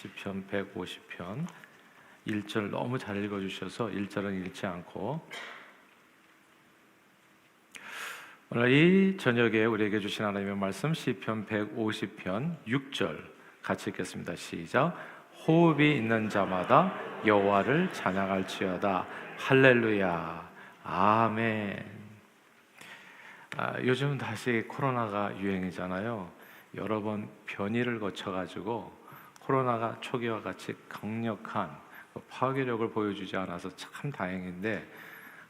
시편 150편 1절 너무 잘 읽어 주셔서 1절은 읽지 않고 오늘 이 저녁에 우리에게 주신 하나님의 말씀 시편 150편 6절 같이 읽겠습니다. 시작. 호흡이 있는 자마다 여호와를 찬양할지어다. 할렐루야. 아멘. 아, 요즘 다시 코로나가 유행이잖아요. 여러 번 변이를 거쳐 가지고 코로나가 초기와 같이 강력한 그 파괴력을 보여주지 않아서 참 다행인데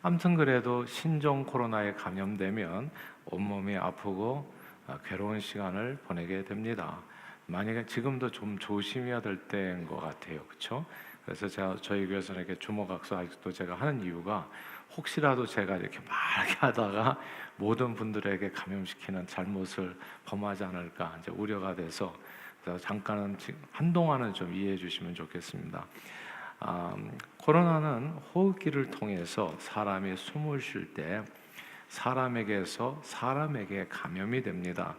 아무튼 그래도 신종 코로나에 감염되면 온몸이 아프고 아, 괴로운 시간을 보내게 됩니다. 만약에 지금도 좀 조심해야 될 때인 것 같아요, 그렇죠? 그래서 제가 저희 교회에서는 이렇게 주목학수 아직도 제가 하는 이유가 혹시라도 제가 이렇게 말게 하다가 모든 분들에게 감염시키는 잘못을 범하지 않을까 이제 우려가 돼서 그래서 잠깐은 한동안은 좀 이해해 주시면 좋겠습니다. 아, 코로나는 호흡기를 통해서 사람이 숨을 쉴 때 사람에게서 사람에게 감염이 됩니다.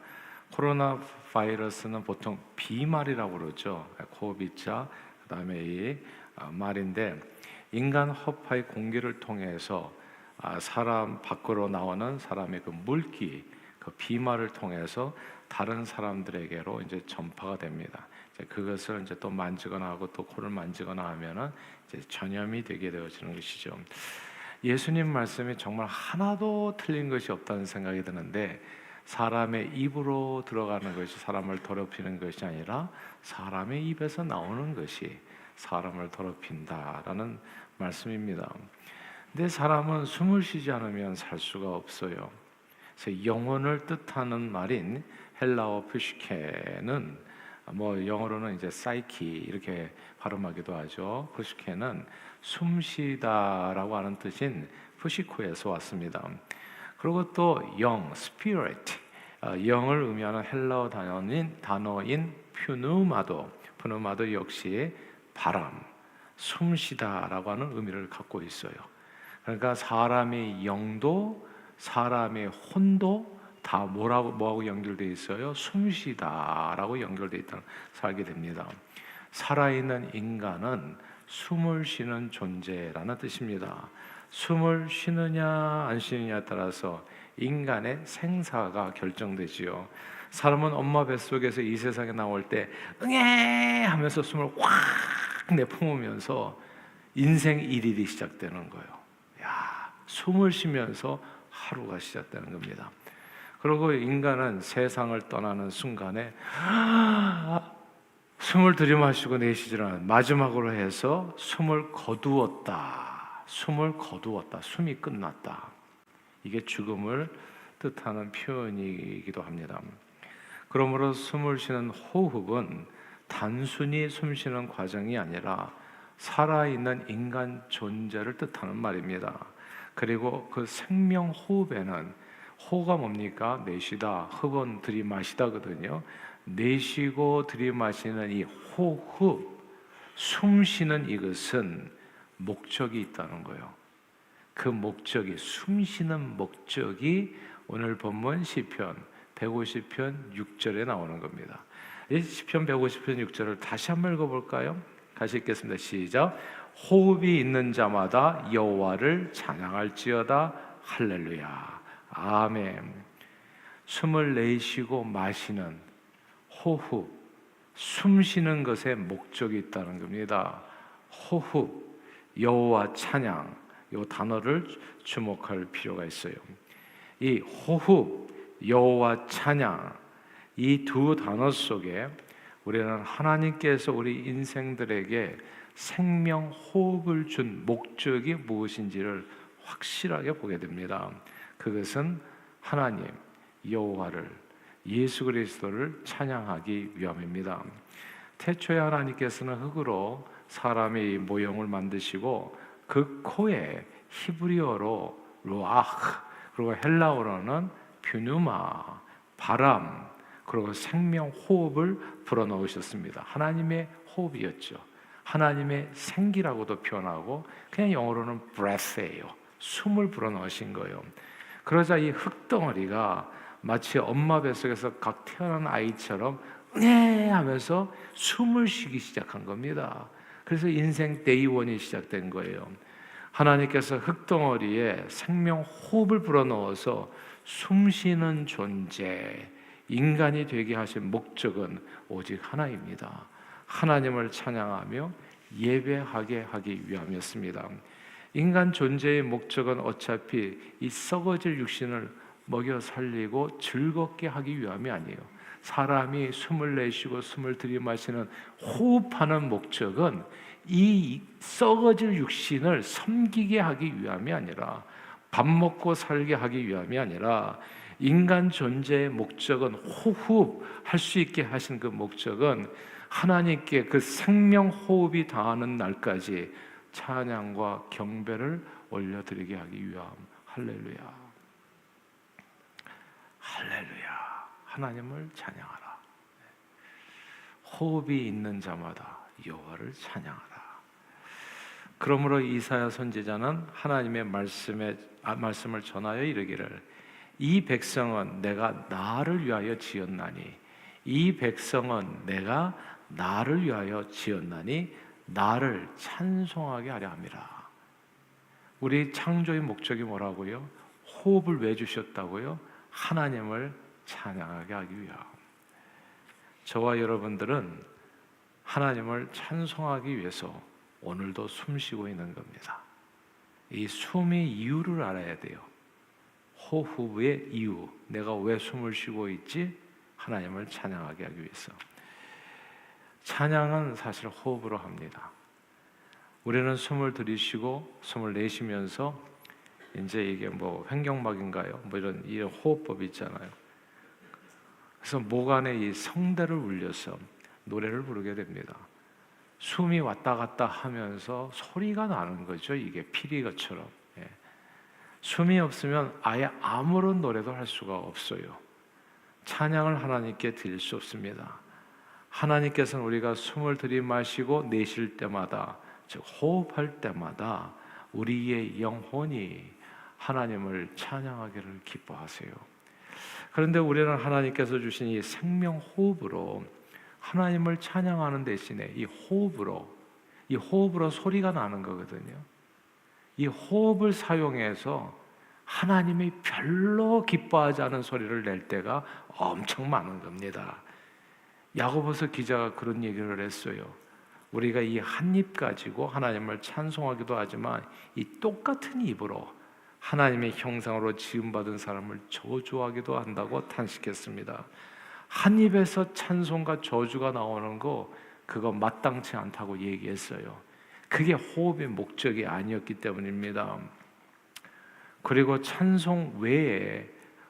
코로나 바이러스는 보통 비말이라고 그러죠. 코비자 그다음에 이 아, 말인데 인간 허파의 공기를 통해서 아, 사람 밖으로 나오는 사람의 그 물기, 그 비말을 통해서 다른 사람들에게로 이제 전파가 됩니다. 이제 그것을 이제 또 만지거나 하고 또 코를 만지거나 하면은 이제 전염이 되게 되어지는 것이죠. 예수님 말씀이 정말 하나도 틀린 것이 없다는 생각이 드는데 사람의 입으로 들어가는 것이 사람을 더럽히는 것이 아니라 사람의 입에서 나오는 것이 사람을 더럽힌다라는 말씀입니다. 근데 사람은 숨을 쉬지 않으면 살 수가 없어요. 그래서 영혼을 뜻하는 말인 헬라어 푸시케는 뭐 영어로는 이제 사이키 이렇게 발음하기도 하죠. 푸시케는 숨쉬다라고 하는 뜻인 푸시코에서 왔습니다. 그리고 또 영, spirit, 어, 영을 의미하는 헬라어 단어인 단어인 퓨누마도, 퓨누마도 역시 바람, 숨쉬다라고 하는 의미를 갖고 있어요. 그러니까 사람의 영도 사람의 혼도 다 뭐라고 뭐하고 연결돼 있어요? 숨쉬다라고 연결돼 있다 살게 됩니다. 살아있는 인간은 숨을 쉬는 존재라는 뜻입니다. 숨을 쉬느냐 안 쉬느냐에 따라서 인간의 생사가 결정되지요. 사람은 엄마 뱃속에서 이 세상에 나올 때 응애 하면서 숨을 확 내뿜으면서 인생 일일이 시작되는 거예요. 야, 숨을 쉬면서 하루가 시작되는 겁니다. 그리고 인간은 세상을 떠나는 순간에 숨을 들이마시고 내쉬지는 마지막으로 해서 숨을 거두었다. 숨을 거두었다. 숨이 끝났다. 이게 죽음을 뜻하는 표현이기도 합니다. 그러므로 숨을 쉬는 호흡은 단순히 숨 쉬는 과정이 아니라 살아있는 인간 존재를 뜻하는 말입니다. 그리고 그 생명 호흡에는 호가 뭡니까? 내쉬다, 흡은 들이마시다거든요. 내쉬고 들이마시는 이 호흡, 숨 쉬는 이것은 목적이 있다는 거예요. 그 목적이 숨 쉬는 목적이 오늘 본문 시편 150편 6절에 나오는 겁니다. 이 시편 150편 6절을 다시 한번 읽어 볼까요? 같이 읽겠습니다. 시작. 호흡이 있는 자마다 여호와를 찬양할지어다 할렐루야. 아멘. 숨을 내쉬고 마시는 호흡, 숨 쉬는 것에 목적이 있다는 겁니다. 호흡, 여호와 찬양, 이 단어를 주목할 필요가 있어요. 이 호흡, 여호와 찬양, 이 두 단어 속에 우리는 하나님께서 우리 인생들에게 생명 호흡을 준 목적이 무엇인지를 확실하게 보게 됩니다. 그것은 하나님 여호와를 예수 그리스도를 찬양하기 위함입니다. 태초에 하나님께서는 흙으로 사람의 모형을 만드시고 그 코에 히브리어로 루아흐 그리고 헬라어로는 퓨누마 바람 그리고 생명 호흡을 불어 넣으셨습니다. 하나님의 호흡이었죠. 하나님의 생기라고도 표현하고 그냥 영어로는 breath예요. 숨을 불어 넣으신 거예요. 그러자 이 흙덩어리가 마치 엄마 뱃속에서 각 태어난 아이처럼 네 하면서 숨을 쉬기 시작한 겁니다. 그래서 인생 데이원이 시작된 거예요. 하나님께서 흙덩어리에 생명 호흡을 불어넣어서 숨쉬는 존재, 인간이 되게 하신 목적은 오직 하나입니다. 하나님을 찬양하며 예배하게 하기 위함이었습니다. 인간 존재의 목적은 어차피 이 썩어질 육신을 먹여 살리고 즐겁게 하기 위함이 아니에요. 사람이 숨을 내쉬고 숨을 들이마시는 호흡하는 목적은 이 썩어질 육신을 섬기게 하기 위함이 아니라 밥 먹고 살게 하기 위함이 아니라 인간 존재의 목적은 호흡할 수 있게 하신 그 목적은 하나님께 그 생명 호흡이 닿는 날까지 찬양과 경배를 올려드리게 하기 위함. 할렐루야. 할렐루야. 하나님을 찬양하라. 호흡이 있는 자마다 여호와를 찬양하라. 그러므로 이사야 선지자는 하나님의 말씀에 아, 말씀을 전하여 이르기를 이 백성은 내가 나를 위하여 지었나니 이 백성은 내가 나를 위하여 지었나니 나를 찬송하게 하려 함이라. 우리 창조의 목적이 뭐라고요? 호흡을 왜 주셨다고요? 하나님을 찬양하게 하기 위함. 저와 여러분들은 하나님을 찬송하기 위해서 오늘도 숨 쉬고 있는 겁니다. 이 숨의 이유를 알아야 돼요. 호흡의 이유. 내가 왜 숨을 쉬고 있지? 하나님을 찬양하게 하기 위해서. 찬양은 사실 호흡으로 합니다. 우리는 숨을 들이쉬고 숨을 내쉬면서 이제 이게 뭐 횡격막인가요? 뭐 이런 이런 호흡법 있잖아요. 그래서 목 안에 이 성대를 울려서 노래를 부르게 됩니다. 숨이 왔다 갔다 하면서 소리가 나는 거죠. 이게 피리가처럼. 예. 숨이 없으면 아예 아무런 노래도 할 수가 없어요. 찬양을 하나님께 드릴 수 없습니다. 하나님께서는 우리가 숨을 들이마시고 내쉴 때마다 즉 호흡할 때마다 우리의 영혼이 하나님을 찬양하기를 기뻐하세요. 그런데 우리는 하나님께서 주신 이 생명 호흡으로 하나님을 찬양하는 대신에 이 호흡으로 이 호흡으로 소리가 나는 거거든요. 이 호흡을 사용해서 하나님이 별로 기뻐하지 않은 소리를 낼 때가 엄청 많은 겁니다. 야고보서 기자가 그런 얘기를 했어요. 우리가 이 한 입 가지고 하나님을 찬송하기도 하지만 이 똑같은 입으로 하나님의 형상으로 지음받은 사람을 저주하기도 한다고 탄식했습니다. 한 입에서 찬송과 저주가 나오는 거 그거 마땅치 않다고 얘기했어요. 그게 호흡의 목적이 아니었기 때문입니다. 그리고 찬송 외에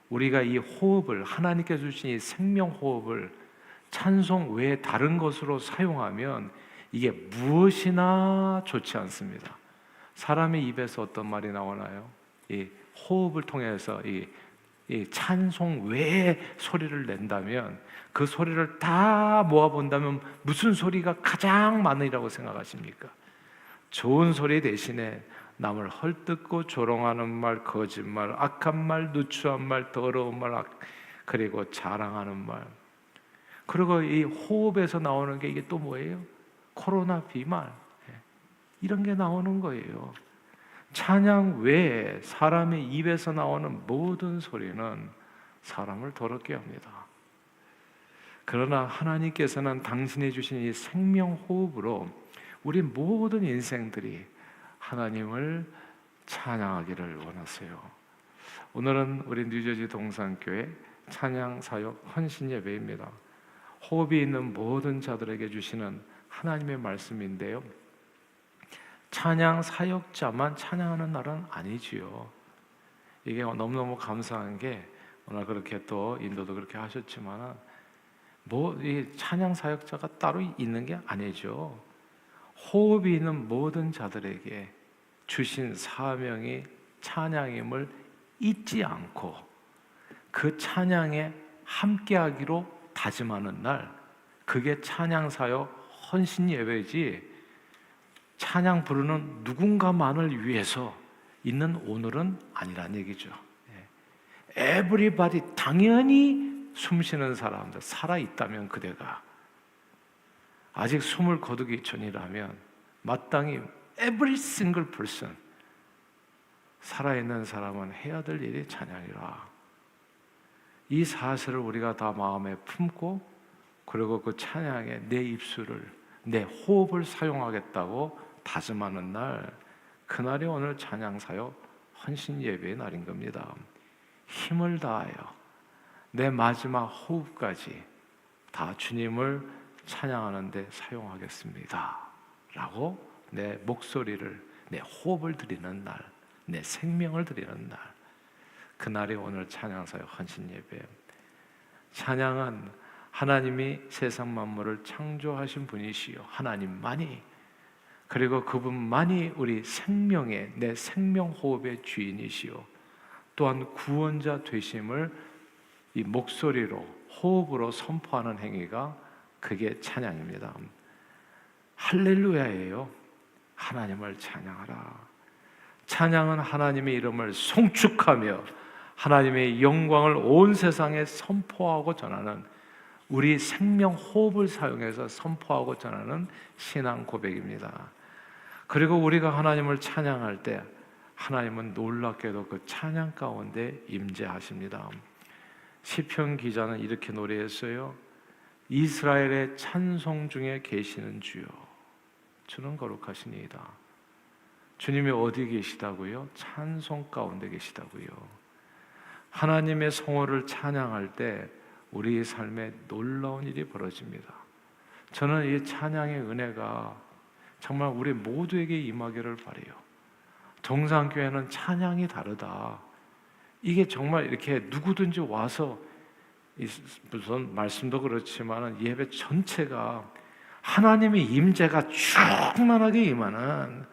우리가 이 호흡을 하나님께 주신 이 생명 호흡을 찬송 외에 다른 것으로 사용하면 이게 무엇이나 좋지 않습니다. 사람의 입에서 어떤 말이 나오나요? 이 호흡을 통해서 이, 이 찬송 외에 소리를 낸다면 그 소리를 다 모아 본다면 무슨 소리가 가장 많으리라고 생각하십니까? 좋은 소리 대신에 남을 헐뜯고 조롱하는 말, 거짓말, 악한 말, 누추한 말, 더러운 말, 악- 그리고 자랑하는 말. 그리고 이 호흡에서 나오는 게 이게 또 뭐예요? 코로나 비말. 예. 이런 게 나오는 거예요. 찬양 외에 사람의 입에서 나오는 모든 소리는 사람을 더럽게 합니다. 그러나 하나님께서는 당신이 주신 이 생명 호흡으로 우리 모든 인생들이 하나님을 찬양하기를 원하세요. 오늘은 우리 뉴저지 동산교회 찬양 사역 헌신 예배입니다. 호흡이 있는 모든 자들에게 주시는 하나님의 말씀인데요. 찬양 사역자만 찬양하는 날은 아니지요. 이게 너무너무 감사한 게 오늘 그렇게 또 인도도 그렇게 하셨지만 뭐이 찬양 사역자가 따로 있는 게 아니죠. 호흡이 있는 모든 자들에게 주신 사명이 찬양임을 잊지 않고 그 찬양에 함께하기로 다짐하는 날 그게 찬양 사역 헌신 예배지 찬양 부르는 누군가만을 위해서 있는 오늘은 아니란 얘기죠. 에브리바디 당연히 숨 쉬는 사람들 살아 있다면 그대가 아직 숨을 거두기 전이라면 마땅히 every person 살아 있는 사람은 해야 될 일이 찬양이라. 이 사실을 우리가 다 마음에 품고 그리고 그 찬양에 내 입술을 내 호흡을 사용하겠다고 다짐하는 날 그날이 오늘 찬양 사역 헌신 예배의 날인 겁니다. 힘을 다하여 내 마지막 호흡까지 다 주님을 찬양하는 데 사용하겠습니다. 라고 내 목소리를, 내 호흡을 드리는 날, 내 생명을 드리는 날, 그날이 오늘 찬양사의 헌신 예배. 찬양은 하나님이 세상 만물을 창조하신 분이시요. 하나님만이 그리고 그분만이 우리 생명의 내 생명 호흡의 주인이시요. 또한 구원자 되심을 이 목소리로 호흡으로 선포하는 행위가 그게 찬양입니다. 할렐루야예요. 하나님을 찬양하라. 찬양은 하나님의 이름을 송축하며 하나님의 영광을 온 세상에 선포하고 전하는 우리 생명 호흡을 사용해서 선포하고 전하는 신앙 고백입니다. 그리고 우리가 하나님을 찬양할 때 하나님은 놀랍게도 그 찬양 가운데 임재하십니다. 시편 기자는 이렇게 노래했어요. 이스라엘의 찬송 중에 계시는 주여 주는 거룩하시니이다. 주님이 어디 계시다고요? 찬송 가운데 계시다고요. 하나님의 성호를 찬양할 때 우리의 삶에 놀라운 일이 벌어집니다. 저는 이 찬양의 은혜가 정말 우리 모두에게 임하기를 바래요. 정상교회는 찬양이 다르다. 이게 정말 이렇게 누구든지 와서 무슨 말씀도 그렇지만 예배 전체가 하나님의 임재가 충만하게 임하는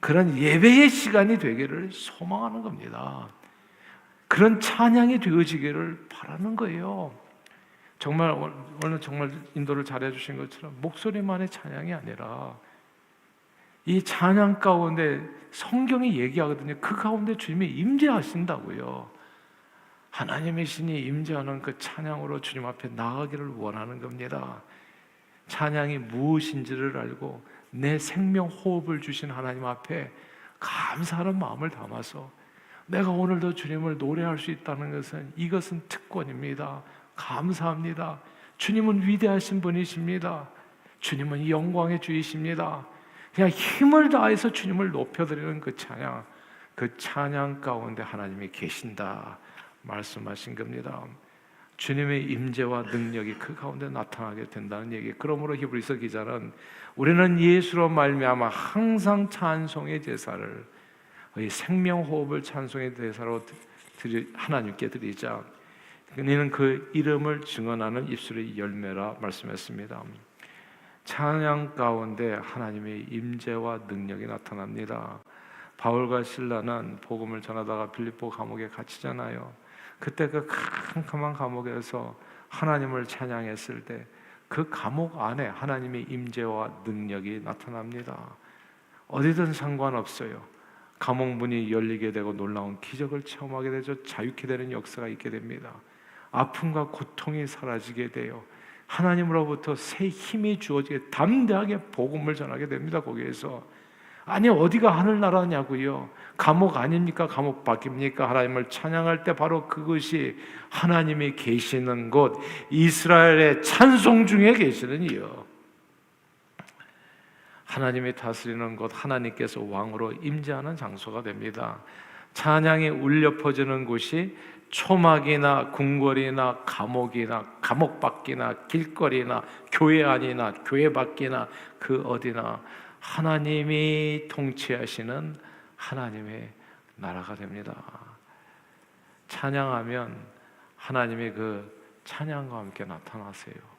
그런 예배의 시간이 되기를 소망하는 겁니다. 그런 찬양이 되어지기를 바라는 거예요. 정말 오늘 정말 인도를 잘해 주신 것처럼 목소리만의 찬양이 아니라 이 찬양 가운데 성경이 얘기하거든요. 그 가운데 주님이 임재하신다고요. 하나님의 신이 임재하는 그 찬양으로 주님 앞에 나가기를 원하는 겁니다. 찬양이 무엇인지를 알고 내 생명 호흡을 주신 하나님 앞에 감사하는 마음을 담아서 내가 오늘도 주님을 노래할 수 있다는 것은 이것은 특권입니다. 감사합니다. 주님은 위대하신 분이십니다. 주님은 영광의 주이십니다. 그냥 힘을 다해서 주님을 높여드리는 그 찬양, 그 찬양 가운데 하나님이 계신다 말씀하신 겁니다. 주님의 임재와 능력이 그 가운데 나타나게 된다는 얘기. 그러므로 히브리서 기자는 우리는 예수로 말미암아 항상 찬송의 제사를 이 생명 호흡을 찬송의 제사로 드리, 하나님께 드리자. 그는 그 이름을 증언하는 입술의 열매라 말씀했습니다. 찬양 가운데 하나님의 임재와 능력이 나타납니다. 바울과 신라는 복음을 전하다가 빌립보 감옥에 갇히잖아요. 그때 그 캄캄한 감옥에서 하나님을 찬양했을 때 그 감옥 안에 하나님의 임재와 능력이 나타납니다. 어디든 상관없어요. 감옥 문이 열리게 되고 놀라운 기적을 체험하게 되죠. 자유케 되는 역사가 있게 됩니다. 아픔과 고통이 사라지게 돼요. 하나님으로부터 새 힘이 주어지게 담대하게 복음을 전하게 됩니다. 거기에서 아니 어디가 하늘나라냐고요. 감옥 아닙니까? 감옥 밖입니까? 하나님을 찬양할 때 바로 그것이 하나님이 계시는 곳 이스라엘의 찬송 중에 계시는 이요. 하나님이 다스리는 곳 하나님께서 왕으로 임재하는 장소가 됩니다. 찬양이 울려 퍼지는 곳이 초막이나 궁궐이나 감옥이나 감옥 밖이나 길거리나 교회 안이나 교회 밖이나 그 어디나 하나님이 통치하시는 하나님의 나라가 됩니다. 찬양하면 하나님의 그 찬양과 함께 나타나세요.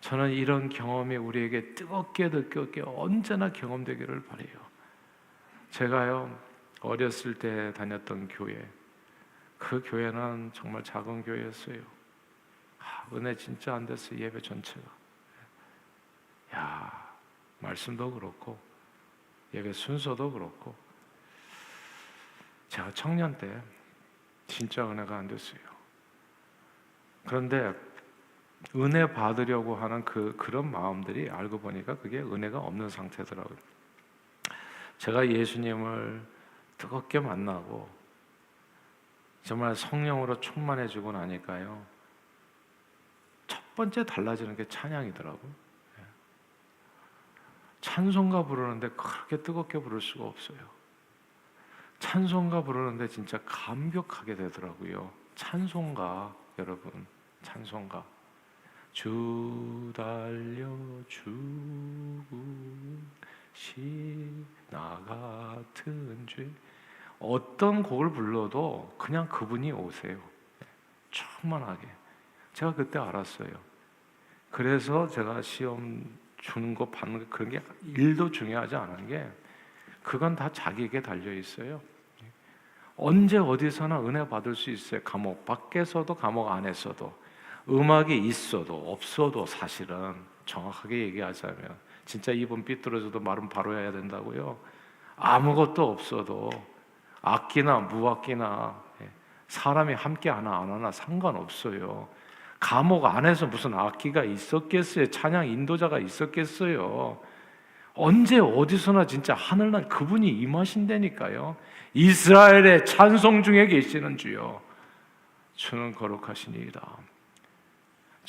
저는 이런 경험이 우리에게 뜨겁게 뜨겁게 언제나 경험되기를 바래요. 제가요 어렸을 때 다녔던 교회 그 교회는 정말 작은 교회였어요. 아, 은혜 진짜 안 됐어요 예배 전체가. 야 말씀도 그렇고 예배 순서도 그렇고 제가 청년 때 진짜 은혜가 안 됐어요. 그런데 은혜 받으려고 하는 그 그런 마음들이 알고 보니까 그게 은혜가 없는 상태더라고요. 제가 예수님을 뜨겁게 만나고 정말 성령으로 충만해지고 나니까요. 첫 번째 달라지는 게 찬양이더라고요. 예. 찬송가 부르는데 그렇게 뜨겁게 부를 수가 없어요. 찬송가 부르는데 진짜 감격하게 되더라고요. 찬송가 여러분, 찬송가. 주 달려 죽으시 나 같은 죄 어떤 곡을 불러도 그냥 그분이 오세요. 충만하게. 제가 그때 알았어요. 그래서 제가 시험 주는 거 받는 거 그런 게 일도 중요하지 않은 게 그건 다 자기에게 달려 있어요. 언제 어디서나 은혜 받을 수 있어요. 감옥 밖에서도 감옥 안에서도 음악이 있어도 없어도 사실은 정확하게 얘기하자면 진짜 입은 삐뚤어져도 말은 바로 해야 된다고요. 아무것도 없어도 악기나 무악기나 예, 사람이 함께 하나 안 하나 상관없어요. 감옥 안에서 무슨 악기가 있었겠어요? 찬양 인도자가 있었겠어요? 언제 어디서나 진짜 하늘난 그분이 임하신다니까요. 이스라엘의 찬송 중에 계시는 주요. 주는 거룩하시니이다.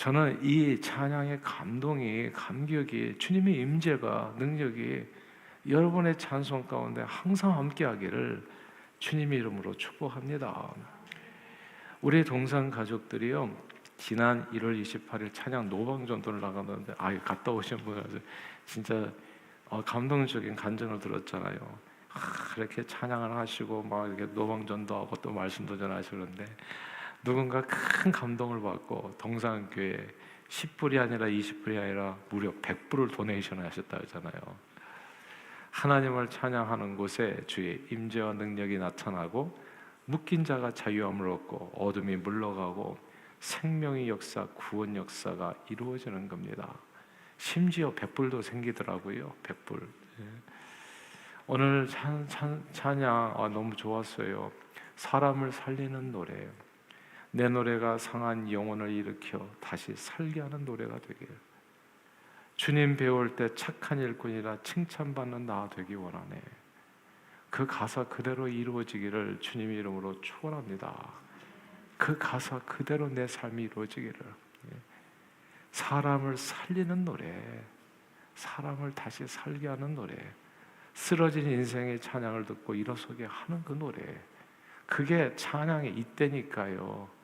저는 이 찬양의 감동이 감격이 주님의 임재가 능력이 여러분의 찬송 가운데 항상 함께하기를 주님의 이름으로 축복합니다. 우리 동산 가족들이요 지난 1월 28일 찬양 노방전도를 나갔는데 아 갔다 오신 분은 진짜 어, 감동적인 간증을 들었잖아요. 아, 그렇게 찬양을 하시고 막 이렇게 노방전도 하고 또 말씀도 전하시는데 누군가 큰 감동을 받고 동산교회 10불이 아니라 20불이 아니라 무려 100불을 도네이션 하셨다 하잖아요. 하나님을 찬양하는 곳에 주의 임재와 능력이 나타나고 묶인 자가 자유함을 얻고 어둠이 물러가고 생명의 역사, 구원 역사가 이루어지는 겁니다. 심지어 백불도 생기더라고요. 백불. 예. 오늘 찬, 찬, 찬양 아, 너무 좋았어요. 사람을 살리는 노래. 내 노래가 상한 영혼을 일으켜 다시 살게 하는 노래가 되길. 주님 배울 때 착한 일꾼이라 칭찬받는 나 되기 원하네. 그 가사 그대로 이루어지기를 주님 이름으로 축원합니다. 그 가사 그대로 내 삶이 이루어지기를. 예. 사람을 살리는 노래, 사람을 다시 살게 하는 노래, 쓰러진 인생의 찬양을 듣고 일어서게 하는 그 노래, 그게 찬양의 이때니까요.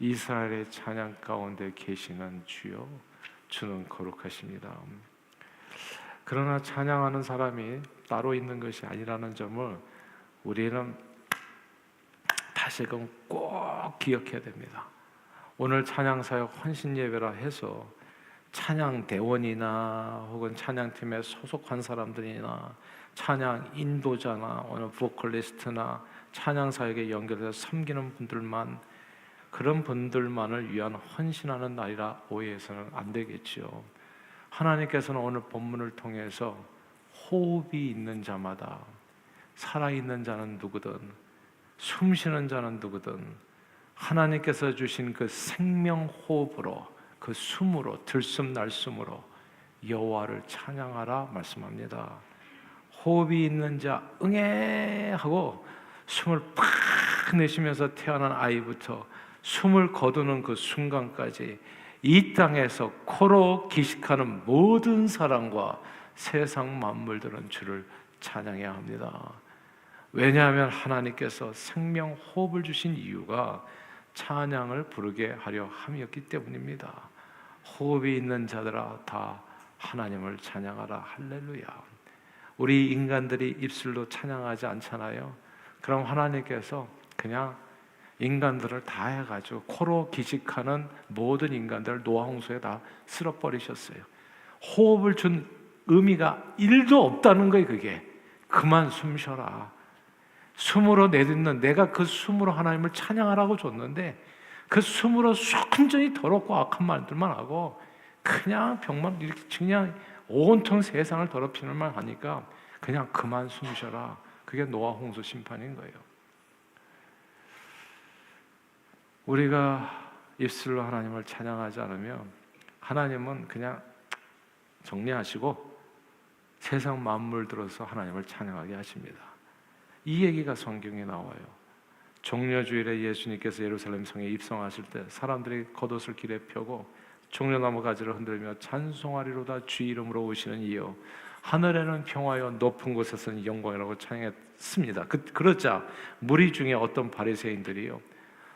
이스라엘의 찬양 가운데 계시는 주요 주는 거룩하십니다. 그러나 찬양하는 사람이 따로 있는 것이 아니라는 점을 우리는 다시금 꼭 기억해야 됩니다. 오늘 찬양 사역 헌신 예배라 해서 찬양 대원이나 혹은 찬양팀에 소속한 사람들이나 찬양 인도자나 오늘 보컬리스트나 찬양 사역에 연결해서 섬기는 분들만 그런 분들만을 위한 헌신하는 날이라 오해해서는 안 되겠지요. 하나님께서는 오늘 본문을 통해서 호흡이 있는 자마다 살아있는 자는 누구든 숨 쉬는 자는 누구든 하나님께서 주신 그 생명 호흡으로 그 숨으로 들숨 날숨으로 여호와를 찬양하라 말씀합니다. 호흡이 있는 자 응애 하고 숨을 팍 내쉬면서 태어난 아이부터 숨을 거두는 그 순간까지 이 땅에서 코로 기식하는 모든 사람과 세상 만물들은 주를 찬양해야 합니다. 왜냐하면 하나님께서 생명 호흡을 주신 이유가 찬양을 부르게 하려 함이었기 때문입니다. 호흡이 있는 자들아 다 하나님을 찬양하라 할렐루야. 우리 인간들이 입술로 찬양하지 않잖아요. 그럼 하나님께서 그냥 인간들을 다 해가지고 코로 기식하는 모든 인간들을 노아홍수에 다 쓸어버리셨어요. 호흡을 준 의미가 일도 없다는 거예요, 그게. 그만 숨 쉬어라. 숨으로 내딛는 내가 그 숨으로 하나님을 찬양하라고 줬는데 그 숨으로 순전히 더럽고 악한 말들만 하고 그냥 병만 이렇게 그냥 온통 세상을 더럽히는 말 하니까 그냥 그만 숨 쉬어라. 그게 노아 홍수 심판인 거예요. 우리가 입술로 하나님을 찬양하지 않으면 하나님은 그냥 정리하시고 세상 만물 들어서 하나님을 찬양하게 하십니다. 이 얘기가 성경에 나와요. 종려주일에 예수님께서 예루살렘 성에 입성하실 때 사람들이 겉옷을 길에 펴고 종려나무 가지를 흔들며 찬송하리로다 주 이름으로 오시는 이여 하늘에는 평화여 높은 곳에서는 영광이라고 찬양했습니다. 그, 그러자 무리 중에 어떤 바리새인들이요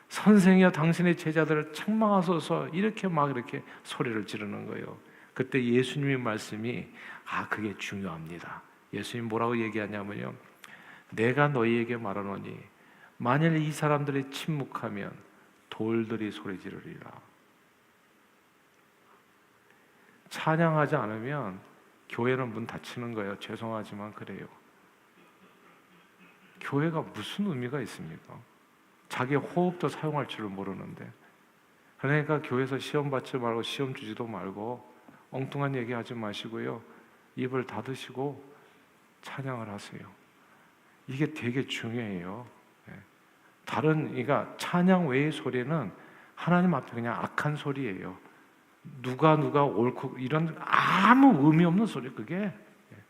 선생이여 당신의 제자들을 책망하소서 이렇게 막 이렇게 소리를 지르는 거예요. 그때 예수님의 말씀이 아 그게 중요합니다. 예수님 뭐라고 얘기하냐면요. 내가 너희에게 말하노니 만일 이 사람들이 침묵하면 돌들이 소리 지르리라. 찬양하지 않으면 교회는 문 닫히는 거예요. 죄송하지만 그래요. 교회가 무슨 의미가 있습니까? 자기 호흡도 사용할 줄을 모르는데. 그러니까 교회에서 시험 받지 말고 시험 주지도 말고 엉뚱한 얘기 하지 마시고요. 입을 닫으시고 찬양을 하세요. 이게 되게 중요해요. 예. 다른 그러니까 찬양 외의 소리는 하나님 앞에 그냥 악한 소리예요. 누가 누가 옳고 이런 아무 의미 없는 소리 그게 예.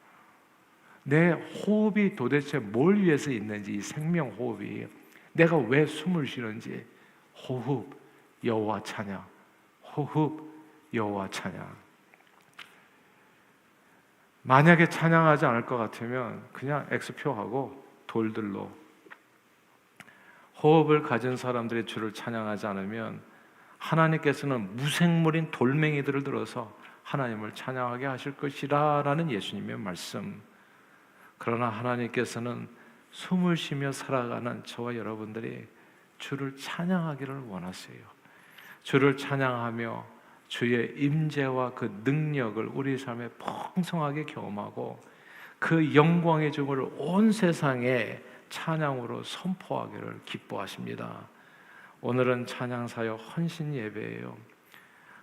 내 호흡이 도대체 뭘 위해서 있는지 이 생명 호흡이 내가 왜 숨을 쉬는지. 호흡 여호와 찬양. 호흡 여호와 찬양. 만약에 찬양하지 않을 것 같으면 그냥 X표하고 돌들로. 호흡을 가진 사람들의 주를 찬양하지 않으면 하나님께서는 무생물인 돌멩이들을 들어서 하나님을 찬양하게 하실 것이라라는 예수님의 말씀. 그러나 하나님께서는 숨을 쉬며 살아가는 저와 여러분들이 주를 찬양하기를 원하세요. 주를 찬양하며 주의 임재와 그 능력을 우리 삶에 풍성하게 경험하고 그 영광의 주를 온 세상에 찬양으로 선포하기를 기뻐하십니다. 오늘은 찬양 사역 헌신 예배예요.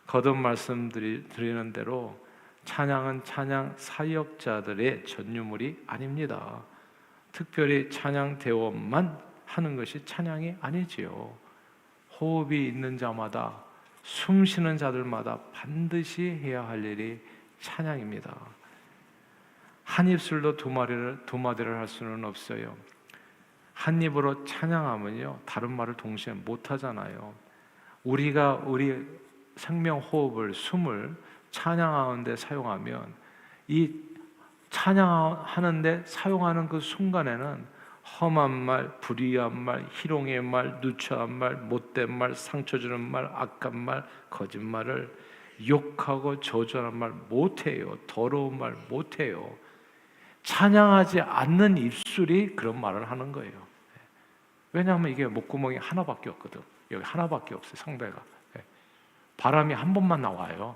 거듭 말씀드리는 대로 찬양은 찬양 사역자들의 전유물이 아닙니다. 특별히 찬양 대원만 하는 것이 찬양이 아니지요. 호흡이 있는 자마다 숨 쉬는 자들마다 반드시 해야 할 일이 찬양입니다. 한 입술로 두 마리를 두 마디를 할 수는 없어요. 한 입으로 찬양하면요 다른 말을 동시에 못 하잖아요. 우리가 우리 생명 호흡을 숨을 찬양하는데 사용하면 이 찬양하는데 사용하는 그 순간에는 험한 말, 불의한 말, 희롱의 말, 누추한 말, 못된 말, 상처 주는 말, 악한 말, 거짓말을 욕하고 저주하는 말 못해요. 더러운 말 못해요. 찬양하지 않는 입술이 그런 말을 하는 거예요. 왜냐하면 이게 목구멍이 하나밖에 없거든. 여기 하나밖에 없어요. 성대가. 바람이 한 번만 나와요.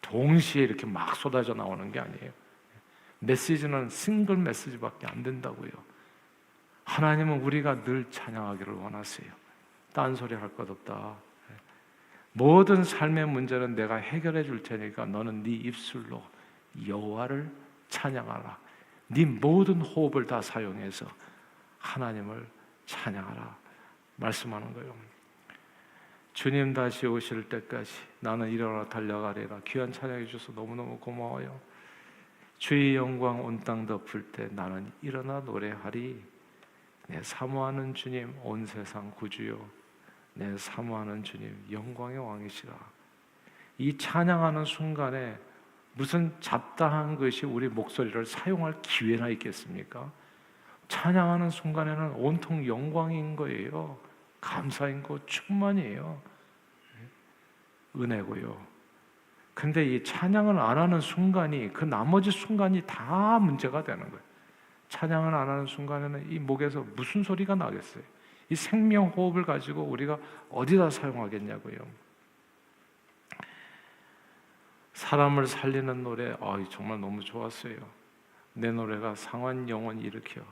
동시에 이렇게 막 쏟아져 나오는 게 아니에요. 메시지는 싱글 메시지밖에 안 된다고요. 하나님은 우리가 늘 찬양하기를 원하세요. 딴소리 할 것 없다. 모든 삶의 문제는 내가 해결해 줄 테니까 너는 네 입술로 여호와를 찬양하라. 네 모든 호흡을 다 사용해서 하나님을 찬양하라. 말씀하는 거예요. 주님 다시 오실 때까지 나는 일어나 달려가리라. 귀한 찬양해 주셔서 너무너무 고마워요. 주의 영광 온 땅 덮을 때 나는 일어나 노래하리. 내 사모하는 주님 온 세상 구주요 내 사모하는 주님 영광의 왕이시라 이 찬양하는 순간에 무슨 잡다한 것이 우리 목소리를 사용할 기회나 있겠습니까? 찬양하는 순간에는 온통 영광인 거예요. 감사인 거 충만이에요. 은혜고요. 근데 이 찬양을 안 하는 순간이 그 나머지 순간이 다 문제가 되는 거예요. 찬양을 안 하는 순간에는 이 목에서 무슨 소리가 나겠어요? 이 생명 호흡을 가지고 우리가 어디다 사용하겠냐고요. 사람을 살리는 노래, 아 정말 너무 좋았어요. 내 노래가 상한 영혼 일으켜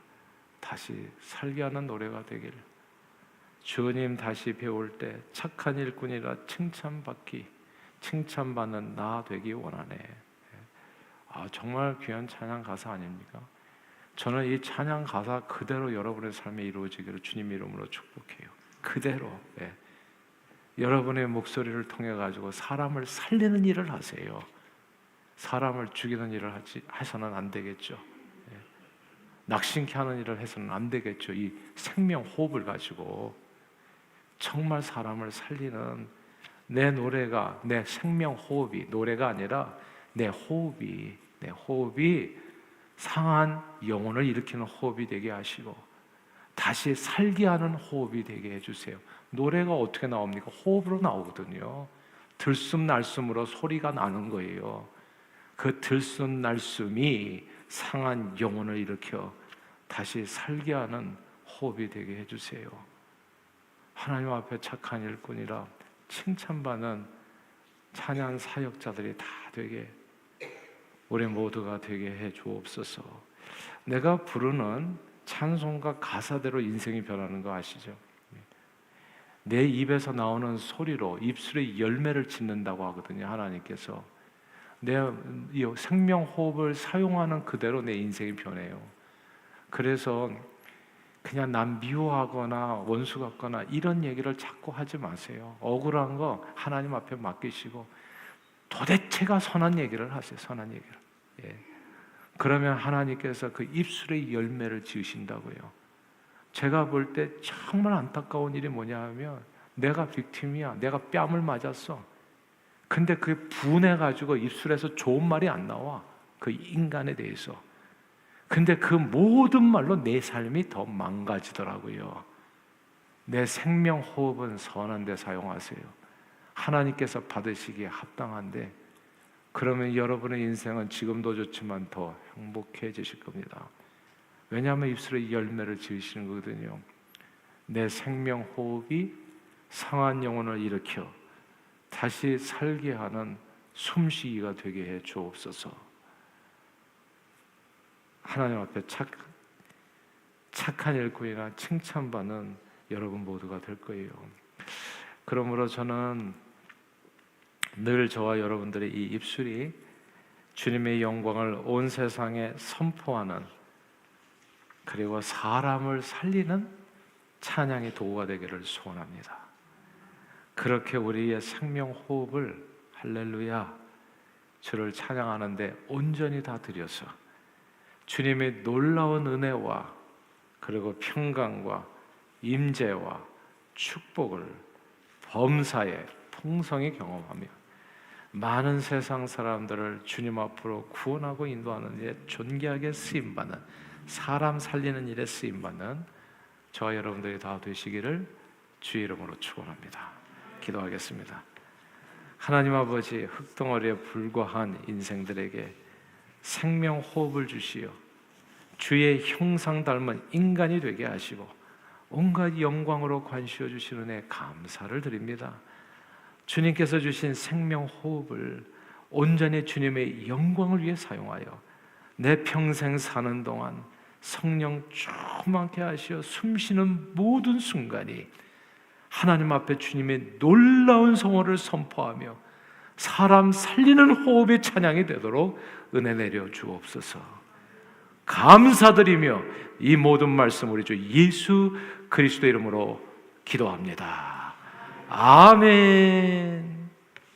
다시 살게 하는 노래가 되길. 주님 다시 배울 때 착한 일꾼이라 칭찬받기, 칭찬받는 나 되기 원하네. 아 정말 귀한 찬양 가사 아닙니까? 저는 이 찬양 가사 그대로 여러분의 삶에 이루어지기를 주님 이름으로 축복해요. 그대로. 예. 여러분의 목소리를 통해 가지고 사람을 살리는 일을 하세요. 사람을 죽이는 일을 하지 해서는 안 되겠죠. 예. 낙심케 하는 일을 해서는 안 되겠죠. 이 생명 호흡을 가지고 정말 사람을 살리는 내 노래가 내 생명 호흡이 노래가 아니라 내 호흡이 내 호흡이 상한 영혼을 일으키는 호흡이 되게 하시고 다시 살게 하는 호흡이 되게 해주세요. 노래가 어떻게 나옵니까? 호흡으로 나오거든요. 들숨 날숨으로 소리가 나는 거예요. 그 들숨 날숨이 상한 영혼을 일으켜 다시 살게 하는 호흡이 되게 해주세요. 하나님 앞에 착한 일꾼이라 칭찬받는 찬양 사역자들이 다 되게 우리 모두가 되게 해 주옵소서. 내가 부르는 찬송가 가사대로 인생이 변하는 거 아시죠? 내 입에서 나오는 소리로 입술의 열매를 짓는다고 하거든요. 하나님께서 내이 생명 호흡을 사용하는 그대로 내 인생이 변해요. 그래서 그냥 남 미워하거나 원수 같거나 이런 얘기를 자꾸 하지 마세요. 억울한 거 하나님 앞에 맡기시고 도대체가 선한 얘기를 하세요. 선한 얘기를. 예. 그러면 하나님께서 그 입술의 열매를 지으신다고요. 제가 볼 때 정말 안타까운 일이 뭐냐 하면 내가 빅팀이야. 내가 뺨을 맞았어. 근데 그게 분해 가지고 입술에서 좋은 말이 안 나와. 그 인간에 대해서. 근데 그 모든 말로 내 삶이 더 망가지더라고요. 내 생명 호흡은 선한 데 사용하세요. 하나님께서 받으시기에 합당한데 그러면 여러분의 인생은 지금도 좋지만 더 행복해지실 겁니다. 왜냐하면 입술에 열매를 지으시는 거거든요. 내 생명 호흡이 상한 영혼을 일으켜 다시 살게 하는 숨쉬기가 되게 해 주옵소서. 하나님 앞에 착, 착한 일꾼이나 칭찬받는 여러분 모두가 될 거예요. 그러므로 저는 늘 저와 여러분들의 이 입술이 주님의 영광을 온 세상에 선포하는 그리고 사람을 살리는 찬양의 도구가 되기를 소원합니다. 그렇게 우리의 생명 호흡을 할렐루야 주를 찬양하는데 온전히 다 드려서 주님의 놀라운 은혜와 그리고 평강과 임재와 축복을 범사에 풍성히 경험하며 많은 세상 사람들을 주님 앞으로 구원하고 인도하는 일에 존귀하게 쓰임 받는 사람 살리는 일에 쓰임 받는 저와 여러분들이 다 되시기를 주 이름으로 축원합니다. 기도하겠습니다. 하나님 아버지 흙덩어리에 불과한 인생들에게 생명 호흡을 주시어 주의 형상 닮은 인간이 되게 하시고 온갖 영광으로 관시어 주시는 애 감사를 드립니다. 주님께서 주신 생명 호흡을 온전히 주님의 영광을 위해 사용하여 내 평생 사는 동안 성령 충만케 하시어 숨쉬는 모든 순간이 하나님 앞에 주님의 놀라운 성호를 선포하며 사람 살리는 호흡의 찬양이 되도록 은혜 내려 주옵소서. 감사드리며 이 모든 말씀 우리 주 예수 그리스도 이름으로 기도합니다. 아멘.